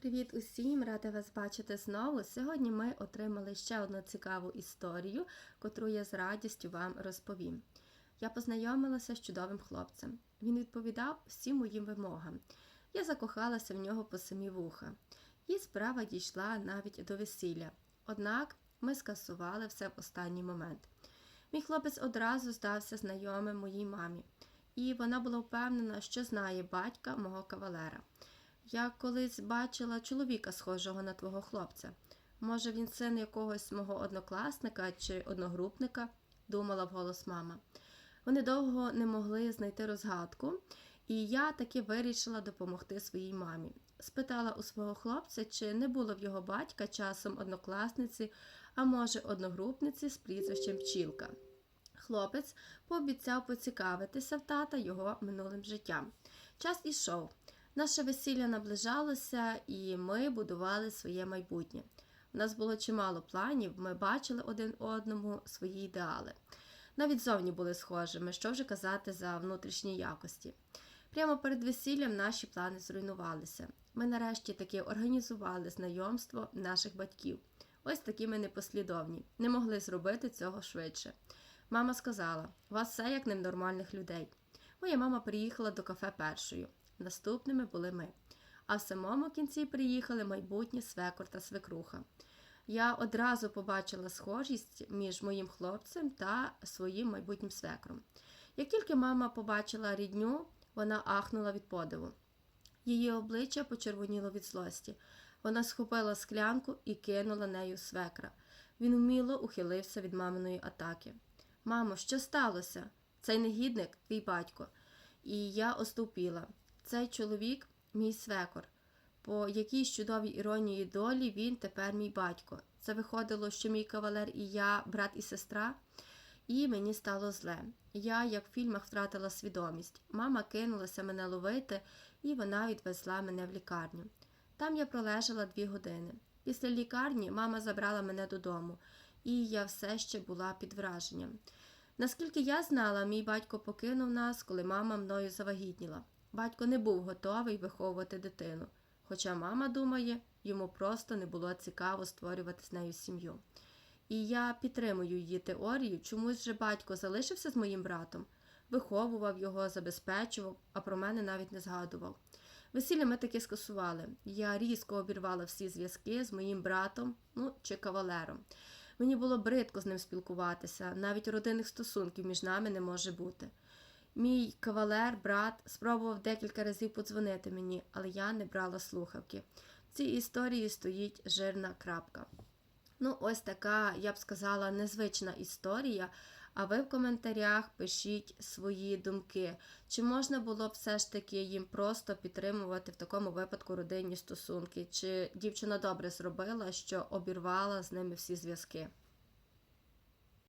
Привіт усім! Рада вас бачити знову. Сьогодні ми отримали ще одну цікаву історію, котру я з радістю вам розповім. Я познайомилася з чудовим хлопцем. Він відповідав всім моїм вимогам. Я закохалася в нього по самі вуха. І справа дійшла навіть до весілля. Однак ми скасували все в останній момент. Мій хлопець одразу здався знайомим моїй мамі, і вона була впевнена, що знає батька мого кавалера. Я колись бачила чоловіка, схожого на твого хлопця. Може, він син якогось мого однокласника чи одногрупника, думала вголос мама. Вони довго не могли знайти розгадку, і я таки вирішила допомогти своїй мамі. Спитала у свого хлопця, чи не було в його батька часом однокласниці, а може, одногрупниці з прізвищем Пчілка. Хлопець пообіцяв поцікавитися в тата його минулим життям. Час ішов. Наше весілля наближалося, і ми будували своє майбутнє. У нас було чимало планів, ми бачили один одному свої ідеали. Навіть зовні були схожими, що вже казати за внутрішні якості. Прямо перед весіллям наші плани зруйнувалися. Ми нарешті таки організували знайомство наших батьків. Ось такі ми непослідовні, не могли зробити цього швидше. Мама сказала: у вас все як ненормальних людей. Моя мама приїхала до кафе першою. Наступними були ми. А в самому кінці приїхали майбутні свекор та свекруха. Я одразу побачила схожість між моїм хлопцем та своїм майбутнім свекром. Як тільки мама побачила рідню, вона ахнула від подиву. Її обличчя почервоніло від злості. Вона схопила склянку і кинула нею свекра. Він уміло ухилився від маминої атаки. Мамо, що сталося? Цей негідник твій батько. І я оступіла. Цей чоловік мій свекор. По якійсь чудовій іронії долі він тепер мій батько. Це виходило, що мій кавалер і я, брат і сестра, і мені стало зле. Я, як в фільмах, втратила свідомість. Мама кинулася мене ловити, і вона відвезла мене в лікарню. Там я пролежала дві години. Після лікарні мама забрала мене додому, і я все ще була під враженням. Наскільки я знала, мій батько покинув нас, коли мама мною завагітніла. Батько не був готовий виховувати дитину, хоча мама думає, йому просто не було цікаво створювати з нею сім'ю. І я підтримую її теорію, чомусь же батько залишився з моїм братом, виховував його, забезпечував, а про мене навіть не згадував. Весілля ми таки скасували. Я різко обірвала всі зв'язки з моїм братом, ну чи кавалером. Мені було бридко з ним спілкуватися, навіть родинних стосунків між нами не може бути. Мій кавалер, брат, спробував декілька разів подзвонити мені, але я не брала слухавки. В цій історії стоїть жирна крапка. Ну, ось така, я б сказала, незвична історія. А ви в коментарях пишіть свої думки. Чи можна було б все ж таки їм просто підтримувати в такому випадку родинні стосунки? Чи дівчина добре зробила, що обірвала з ними всі зв'язки?